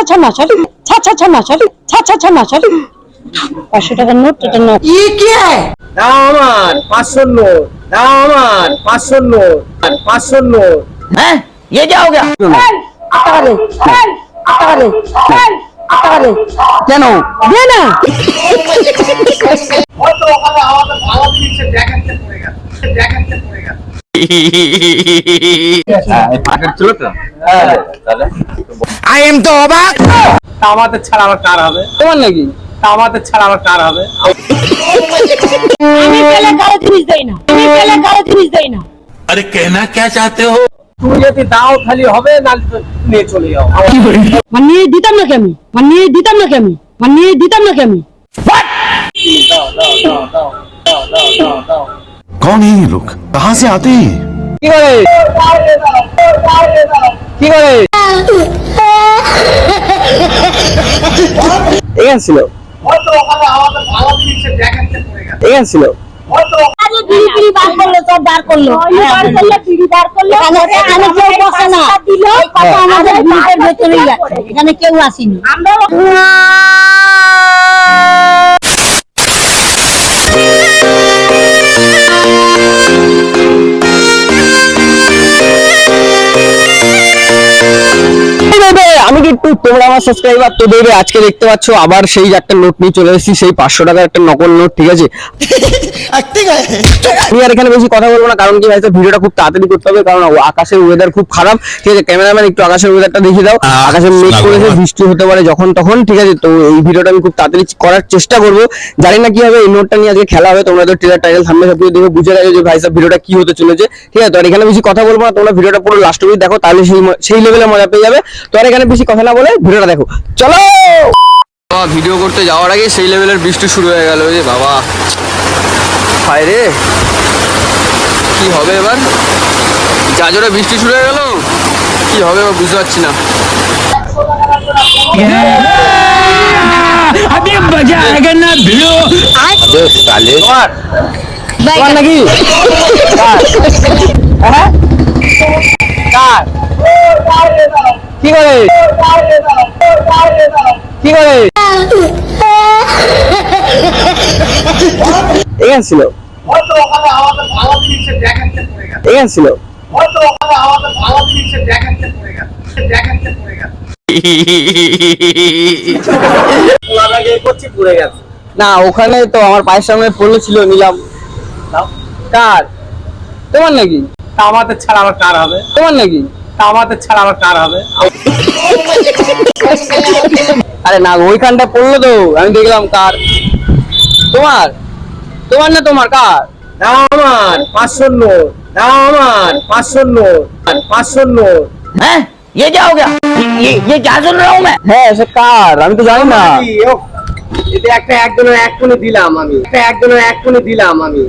আচ্ছা আচ্ছা না সরি আচ্ছা আচ্ছা না সরি আচ্ছা আচ্ছা না সরি পাঁচশো টাকার নোট এটা নোট ই কি দাও আমার পাঁচশো নোট দাও আমার পাঁচশো নোট পাঁচশো নোট হ্যাঁ ये क्या हो गया কেন দে না আই এম তো অবাক তামাতে ছাড়া আমার কার হবে? তোমার নাকি? তামাতে ছাড়া আমার কার হবে? আমি পেলে কারও জিনিস দেই না। আমি পেলে কারও জিনিস দেই না। আরে কেনা কে চাইতে হো? তুমি যদি দাও খালি হবে না নিয়ে চলে যাও। মানে নিয়ে দিতাম না কেন? মানে নিয়ে দিতাম না কেন? মানে নিয়ে দিতাম না কেন? দাও দাও দাও দাও দাও দাও দাও। कौन है ये लोग कहाँ से आते हैं কি করে কি করে এখানে ছিল হয়তো ওখানে আমাদের ভালো জিনিসের দেখাচ্ছে পড়ে গেছে এখানে ছিল হয়তো বিড়ি বিড়ি বার করলো সব বার করলো বার করলো বিড়ি বার করলো এখানে এখানে কেউ বসে না এই কথা আমাদের গ্রুপের ভেতরেই আছে এখানে কেউ আসেনি আমরা কিন্তু তোমরা আমার সাবস্ক্রাইবার তো দেবে। আজকে দেখতে পাচ্ছ আবার সেই একটা নোট নিয়ে চলে এসেছি সেই পাঁচশো টাকার একটা নকল নোট ঠিক আছে? আমি আর এখানে বেশি কথা বলব না কারণ কি ভাই ভিডিওটা খুব তাড়াতাড়ি করতে হবে কারণ আকাশের ওয়েদার খুব খারাপ। ঠিক আছে ক্যামেরাম্যান একটু আকাশের ওয়েদারটা দেখিয়ে দাও। আকাশের মেঘ করেছে বৃষ্টি হতে পারে যখন তখন ঠিক আছে? তো এই ভিডিওটা আমি খুব তাড়াতাড়ি করার চেষ্টা করব। জানি না কি হবে এই নোটটা নিয়ে আজকে খেলা হবে তোমরা তো ট্রেলার টাইটেল সামনে সব কিছু দেখে বুঝে গেছো যে ভাই সাহেব ভিডিওটা কি হতে চলেছে। ঠিক আছে তো আর এখানে বেশি কথা বলব না তোমরা ভিডিওটা পুরো লাস্ট অবধি দেখো তাহলে সেই সেই লেভেলে মজা পেয়ে যাবে। তো আর এখানে বেশি কথা না বলে ভিডিওটা দেখো চলো ভিডিও করতে যাওয়ার আগে সেই লেভেলের বৃষ্টি শুরু হয়ে গেল যে বাবা হায় রে কি হবে এবার যা জোরে বৃষ্টি শুরু হয়ে গেল কি হবে এবার বুঝতে পারছি না अभी मजा आएगा ना भिड़ो তোমার নাকি কার? হ্যাঁ? কার? কি করে কি করে ছিল। ছিল। না ওখানে তো আমার পায়ের সামনে পড়ল ছিল নিলাম। কার? তোমার নাকি? আমাদের ছাড়া আমার কার হবে? তোমার নাকি? আমাদের ছাড়া আবার কার হবে আরে না ওইখানটা পড়লো তো আমি দেখলাম কার তোমার তোমার না তোমার কার দাও আমার পাঁচশো নোট দাও আমার পাঁচশো নোট আর পাঁচশো নোট হ্যাঁ ये क्या हो गया ये ये क्या सुन रहा हूँ मैं হ্যাঁ সে কার আমি তো জানি না কি, ও, এটা একটা একজনের এক কোণে দিলাম আমি একটা একজনের এক কোণে দিলাম আমি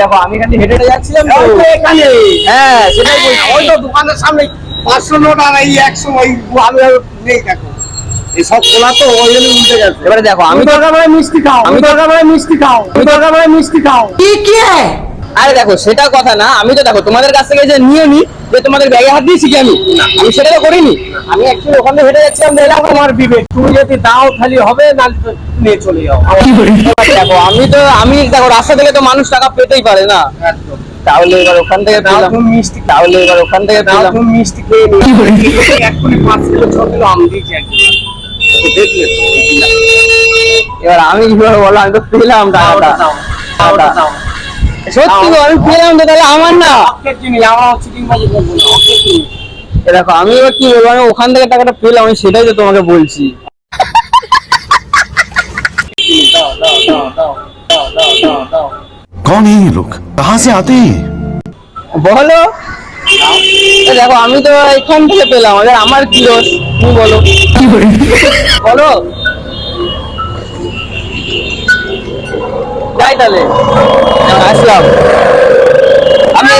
দেখো আমি এখানে হেঁটে যাচ্ছিলাম তো। এখানে। হ্যাঁ সেটাই বলছি। ওই তো দোকানের সামনে পাঁচশো নোট আর এই একশো ওই আমি নেই দেখো। এই সব খোলা তো ওই জন্য উল্টে গেছে। এবারে দেখো আমি দরকার পড়ে মিষ্টি খাও আমি দরকার পড়ে মিষ্টি খাও আমি দরকার পড়ে মিষ্টি খাও। আরে দেখো সেটা কথা না আমি তো দেখো তোমাদের কাছ থেকে যে নিয়ে নি যে তোমাদের ব্যাগে হাত দিয়েছি কি আমি? আমি সেটা তো করিনি। আমি অ্যাকচুয়ালি ওখানে হেঁটে যাচ্ছিলাম দেখলাম তোমার বিবেক। তুমি যদি দাও খালি হবে না নিয়ে চলে যাও। দেখো আমি তো আমি দেখো রাস্তা থেকে তো মানুষ টাকা পেতেই পারে না। তাহলে এবার ওখান থেকে পেলাম। মিষ্টি। তাহলে এবার ওখান থেকে পেলাম। মিষ্টি খেয়ে নিও। এক্ষুনি পাঁচ কিলো ছ কিলো আম দিয়েছি দেখলে তো ওই দিলাম। এবার আমি কীভাবে বলো আমি তো পেলাম টাকাটা। সত্যি আমি পেলাম তো তাহলে আমার না? দেখো আমি এবার কি বলব আমি ওখান থেকে টাকাটা পেলাম আমি সেটাই তো তোমাকে বলছি। कौन है ये लोग कहाँ से आते দেখো আমি তো এখান থেকে পেলাম এবার আমার কি দোষ? তুমি বলো। বলো। যাই তাহলে। আসলাম। আমি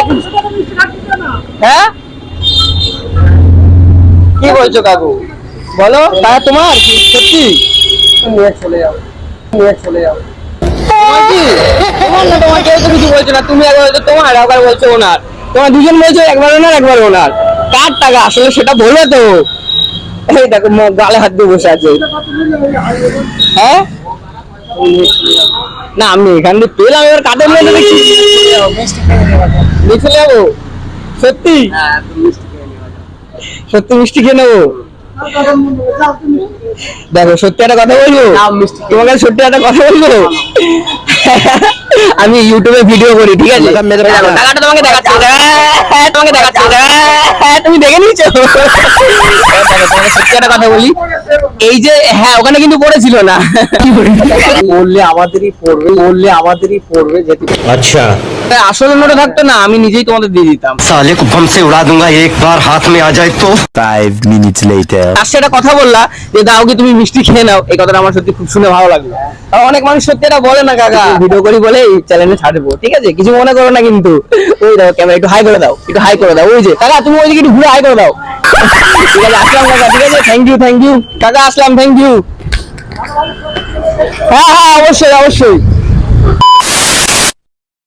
হ্যাঁ? কি বলছো কাকু? বলো তোমার? কি সত্যি? নিয়ে চলে যাও নিয়ে চলে যাও। তোমার না তোমার কেউ তো কিছু বলছো না। তুমি একবার বলছো তোমার একবার বলছো ওনার। তোমার দুজন বলছো একবার ওনার একবার ওনার। কার টাকা? আসলে সেটা বলবে তো। এই দেখো গালে হাত দিয়ে বসে আছে। হ্যাঁ? না আমি এখান থেকে পেলাম এবার কাদের মেয়ে দেখছি দেখে যাব। সত্যি? সত্যি মিষ্টি খেয়ে নেব? দেখো সত্যি একটা কথা বলব? তোমাকে সত্যি একটা কথা বলব? আমি ইউটিউবে ভিডিও করি ঠিক আছে? টাকাটা তোমাকে দেখাচ্ছি হ্যাঁ, তোমাকে দেখাচ্ছি। হ্যাঁ, তুমি দেখে নিয়েছো? সত্যি একটা কথা বলি। এই যে হ্যাঁ ওখানে কিন্তু পড়েছিল না। বললে? আমাদেরই পড়বে বললে আমাদেরই পড়বে আচ্ছা। আসলে মনে থাকতো না আমি নিজেই তোমাদের দিয়ে দিতাম। সালে কো সে উড়া দুঙ্গা একবার হাত মে আ যায় তো। 5 মিনিট লেটার আর সেটা কথা বললা যে দাও কি তুমি মিষ্টি খেয়ে নাও এই কথাটা আমার সত্যি খুব শুনে ভালো লাগল। আর অনেক মানুষ সত্যি এটা বলে না কাকা। ভিডিও করি বলে এই চ্যানেলে ছাড়বো ঠিক আছে? কিছু মনে করো না কিন্তু। ওই দাও ক্যামেরা একটু হাই করে দাও একটু হাই করে দাও। ওই যে কাকা তুমি ওইদিকে একটু ঘুরে হাই করে দাও। ঠিক আছে আসলাম কাকা ঠিক আছে? থ্যাংক ইউ থ্যাংক ইউ কাকা আসলাম থ্যাংক ইউ হ্যাঁ হ্যাঁ অবশ্যই অবশ্যই।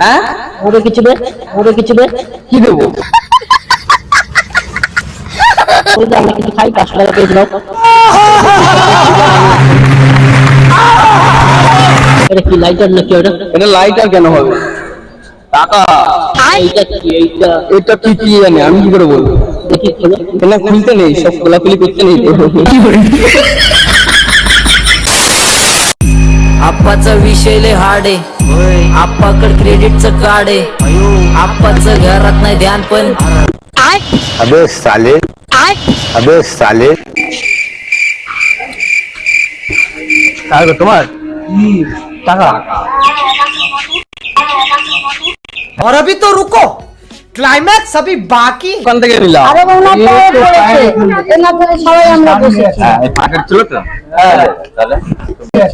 হ্যাঁ? ওরে কিছু দে ওরে কিছু দে কি দেবো? আমরা কিছু খাই পাঁচশো টাকা পেয়েছিল এটা কি লাইটার নাকি ওটা? এটা লাইটার কেন হবে? টাকা। এইটা কি এইটা? এটা কি কি জানি আমি কি করে বলব? এটা খুলতে নেই সব খোলাখুলি করতে নেই। তো। आपाचा विषय लय हार्ड आहे. क्रेडिट क्रेडिटचं कार्ड आहे. घरात नाही ध्यान पण. अबे साले. अबे साले. काय करतो मग टाका. अभी तो रुको. क्लाइमैक्स अभी बाकी ওখান থেকে নিলাম আরে ওনার পায়ে পড়েছে এনার পরে সবাই আমরা বসেছি পাকেট ছিল তো হ্যাঁ তাহলে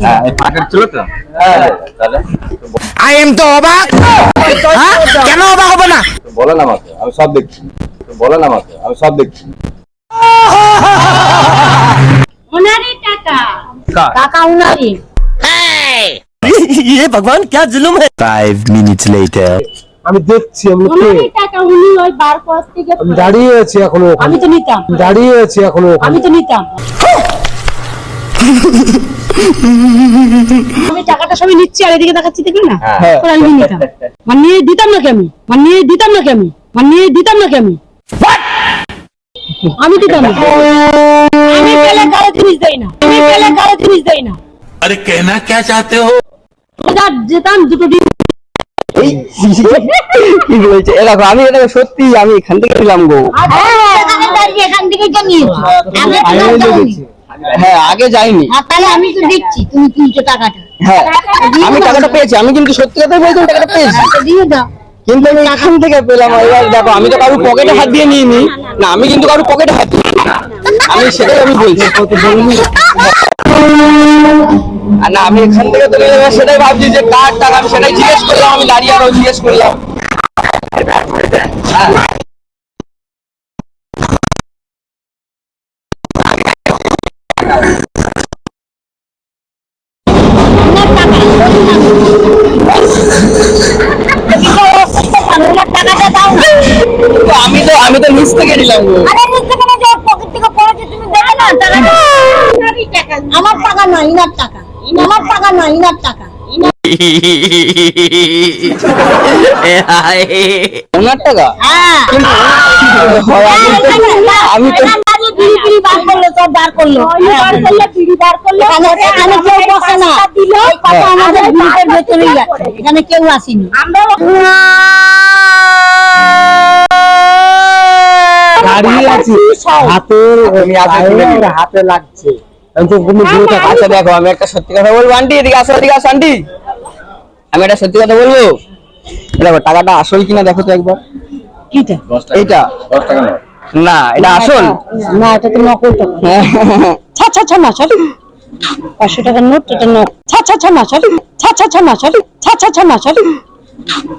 হ্যাঁ পাকেট ছিল তো হ্যাঁ তাহলে आई एम तो অবাক হ্যাঁ? কেন অবাক হবে না বলেন আমাকে আমি সব দেখছি বলেন আমাকে আমি সব দেখছি ওনারই টাকা কার? টাকা ওনারই ये भगवान क्या जुलुम है फाइव मिनट्स लेटर আমি দেখছি আমি টাকা উনি ওই বার করার থেকে দাঁড়িয়ে আছি এখনও আমি তো নিতাম। দাঁড়িয়ে আছি এখনও আমি তো নিতাম। আমি টাকাটা সবই নিচ্ছি আর এদিকে দেখাচ্ছি দেখবি না? হ্যাঁ। হ্যাঁ। আমি নিতাম। মানে নিয়ে দিতাম না কেমন মানে নিয়ে দিতাম না কেমন মানে নিয়ে দিতাম না কেমন আমি দিতাম না। আমি পেলে কারও জিনিস দেই না। আমি পেলে কারও জিনিস দেই না। আরে কেনা কে চাইতে হো? যেতাম দুটো দিন কি বলছে? আমি এটা সত্যি আমি এখান থেকে নিলাম গো। এখান থেকে। হ্যাঁ আগে যাইনি। তাহলে আমি তো দিচ্ছি তুমি কিনছো টাকাটা হ্যাঁ আমি টাকাটা পেয়েছি আমি কিন্তু সত্যি কথা বলছি টাকাটা পেয়েছি। দিয়ে দাও কিন্তু আমি এখান থেকে পেলাম এবার দেখো আমি তো কারোর পকেটে হাত দিয়ে নিয়ে নি না আমি কিন্তু কারোর পকেটে হাত দিই আমি সেটাই আমি বলছি। আর আমি এখান থেকে তো সেটাই ভাবছি যে কার টাকা, আমি সেটাই জিজ্ঞেস করলাম, আমি দাঁড়িয়ে আরও জিজ্ঞেস করলাম। হ্যাঁ। আমি তো আমি তো নিচ থেকে নিলাম আরে না টাকাটা আমার টাকা নয় ইনার টাকা। আমার টাকা নয় ইনার টাকা। ওনার টাকা? হ্যাঁ। হয় আমি তো- আমি তো বিড়ি বিড়ি বার করল সব বার করল। বার করল বিড়ি বার করল এখানে কেউ না। কেউ আসেনি। হাতে লাগছে। দেখো আমি একটা সত্যি কথা বলব আন্টি আন্টি। আমি সত্যি কথা বলব? দেখো টাকাটা আসল কিনা দেখো তো না এটা আসল। না পাঁচশো টাকার নোট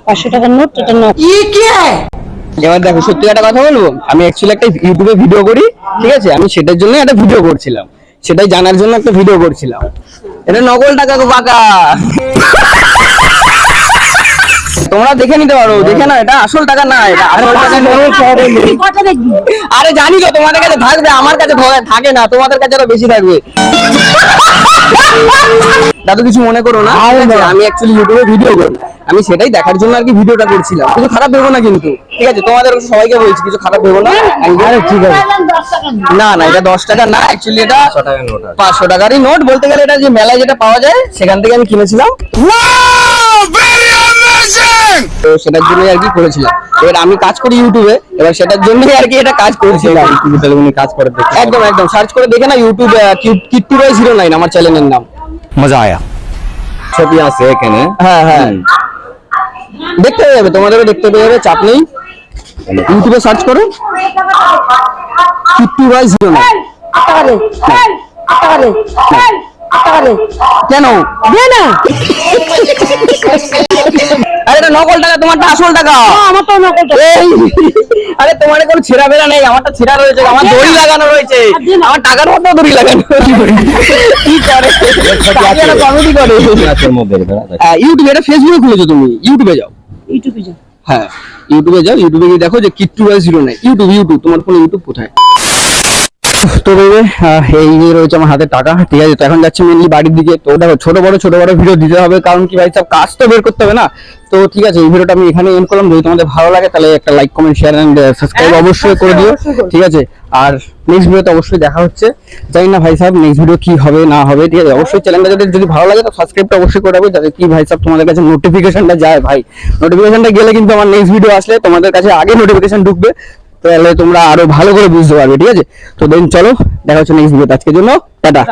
পাঁচশো টাকার নোট এবার দেখো সত্যি একটা কথা বলব? আমি অ্যাকচুয়ালি একটা ইউটিউবে ভিডিও করি ঠিক আছে? আমি সেটার জন্য একটা ভিডিও করছিলাম। সেটাই জানার জন্য একটা ভিডিও করছিলাম। এটা নকল টাকা গো কাকা তোমরা দেখে নিতে পারো দেখে না এটা আসল টাকা না এটা আসল টাকা আরে জানি তো তোমাদের কাছে থাকবে আমার কাছে থাকে না তোমাদের কাছে আরও বেশি থাকবে। দাদু কিছু মনে করো না আমি অ্যাকচুয়ালি ইউটিউবে ভিডিও করি আমি সেটাই দেখার জন্য আর কি ভিডিওটা করছিলাম। কিছু খারাপ ভেবো না কিন্তু ঠিক আছে? তোমাদের সবাইকে বলছি কিছু খারাপ ভেবো না। আরে ঠিক আছে। না না এটা দশ টাকা না অ্যাকচুয়ালি এটা পাঁচশো টাকারই নোট বলতে গেলে এটা যে মেলায় যেটা পাওয়া যায় সেখান থেকে আমি কিনেছিলাম। তো সেটার জন্যই আর কি করেছিলাম। এবার আমি কাজ করি ইউটিউবে এবার সেটার জন্যই আর কি এটা কাজ করেছিলাম ইউটিউবে উনি কাজ করে দেখে একদম একদম। সার্চ করে দেখে না YouTube Kittu Roy zero nine আমার চ্যানেলের নাম। মজা আয়া। ছবি আছে এখানে। হ্যাঁ হ্যাঁ। দেখতে পেয়ে যাবে তোমাদেরও দেখতে পেয়ে যাবে চাপ নেই। ইউটিউবে সার্চ করো। কিট্টু রয় জিরো নাইন কেন? না। আরে এটা নকল টাকা তোমারটা আসল টাকা। আমার তো নকল টাকা। এই, আরে তোমার কোনো ছেঁড়া বেড়া নেই আমারটা ছেঁড়া রয়েছে আমার দড়ি লাগানো রয়েছে। আমার টাকার মতো দড়ি লাগানো কি করে? কমেডি করে। ইউটিউবে এটা ফেসবুকে খুলেছো তুমি? ইউটিউবে যাও। ইউটিউবে যা হ্যাঁ ইউটিউবে যাও ইউটিউবে গিয়ে দেখো যে Kittu by zero nine YouTube YouTube তোমার ফোনে ইউটিউব কোথায়? তো ভেবে এই যে রয়েছে আমার হাতে টাকা ঠিক আছে তো এখন যাচ্ছে মেনলি বাড়ির দিকে। তো দেখো ছোট বড় ছোট বড় ভিডিও দিতে হবে কারণ কি ভাই সব কাজ তো বের করতে হবে না? তো ঠিক আছে এই ভিডিওটা আমি এখানে এন্ড করলাম। যদি তোমাদের ভালো লাগে তাহলে একটা like comment share and subscribe অবশ্যই করে দিও। ঠিক আছে? আর নেক্সট ভিডিওতে অবশ্যই দেখা হচ্ছে। জানি না ভাই সাহেব নেক্সট ভিডিও কি হবে না হবে ঠিক আছে? অবশ্যই চ্যানেলটা যদি যদি ভালো লাগে তো সাবস্ক্রাইবটা অবশ্যই করে রাখবে যাতে কি ভাই সাহেব তোমাদের কাছে নোটিফিকেশনটা যায় ভাই। নোটিফিকেশনটা গেলে কিন্তু আমার নেক্সট ভিডিও আসলে তোমাদের কাছে আগে নোটিফিকেশন ঢুকবে। তাহলে তোমরা আরও ভালো করে বুঝতে পারবে, ঠিক আছে? তো দেন চলো, দেখা হচ্ছে নেক্সট ভিডিওতে আজকের জন্য টাটা।